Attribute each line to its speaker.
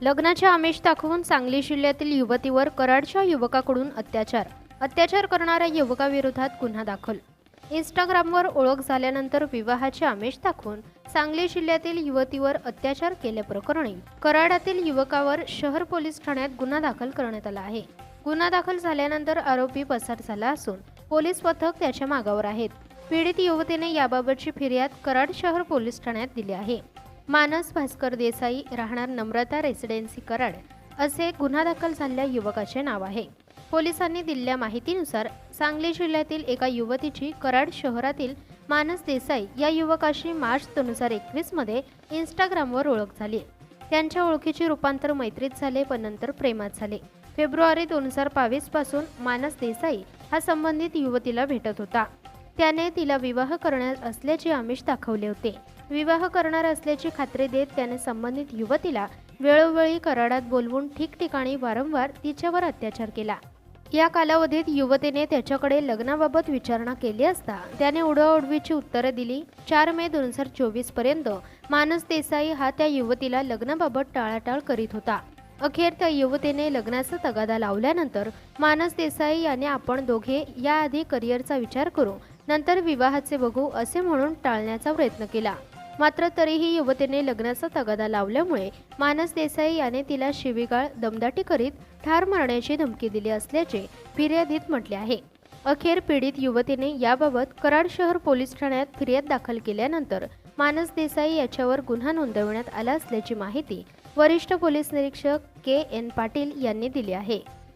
Speaker 1: लग्नाचे आमिष दाखवून सांगली जिल्ह्यातील युवतीवर कराडच्या युवकाकडून अत्याचार. अत्याचार करणाऱ्या युवकाविरोधात गुन्हा दाखल. इंस्टाग्रामवर ओळख झाल्यानंतर विवाहाचे आमिष दाखवून सांगली जिल्ह्यातील युवतीवर अत्याचार केल्याप्रकरणी कराडातील युवकावर शहर पोलीस ठाण्यात गुन्हा दाखल करण्यात आला आहे. गुन्हा दाखल झाल्यानंतर आरोपी पसार झाला असून पोलीस पथक त्याच्या मागावर आहेत. पीडित युवतीने याबाबतची फिर्याद कराड शहर पोलीस ठाण्यात दिली आहे. मानस भास्कर देसाई राहणार नम्रता रेसिडेन्सी कराड असे गुन्हा दाखल झालेल्या युवकाचे नाव आहे. पोलिसांनी दिलेल्या माहितीनुसार सांगली जिल्ह्यातील एका युवतीची कराड शहरातील मानस देसाई या युवकाशी मार्च दोन हजार एकवीसमध्ये इंस्टाग्रामवर ओळख झाली. त्यांच्या ओळखीचे रूपांतर मैत्रीत झाले पण नंतर प्रेमात झाले. फेब्रुवारी दोन हजार बावीसपासून मानस देसाई हा संबंधित युवतीला भेटत होता. त्याने तिला विवाह करणार असल्याचे आमिष दाखवले होते. विवाह करणार असल्याची खात्री देत त्याने संबंधित युवतीला वेळोवेळी कराडात बोलवून ठिकठिकाणी वारंवार तिच्यावर अत्याचार केला. या कालावधीत युवतीने त्याच्याकडे लग्नाबाबत विचारणा केली असता त्याने उडवाउडवीची उत्तरं दिली. चार मे दोन हजार चोवीसपर्यंत मानस देसाई हा त्या युवतीला लग्नाबाबत टाळाटाळ करीत होता. अखेर त्या युवतीने लग्नाचा तगादा लावल्यानंतर मानस देसाई याने आपण दोघे याआधी करिअरचा विचार करू नंतर विवाहाचे बघू असे म्हणून टाळण्याचा प्रयत्न केला. मात्र तरीही युवतीने लग्नाचा तगादा लावल्यामुळे मानस देसाई याने तिला शिवीगाळ दमदाटी करीत ठार मारण्याची धमकी दिली असल्याचे फिर्यादीत म्हटले आहे. अखेर पीडित युवतीने याबाबत कराड शहर पोलीस ठाण्यात फिर्याद दाखल केल्यानंतर मानस देसाई याच्यावर गुन्हा नोंदवण्यात आला असल्याची माहिती वरिष्ठ पोलीस निरीक्षक के एन पाटील यांनी दिली आहे.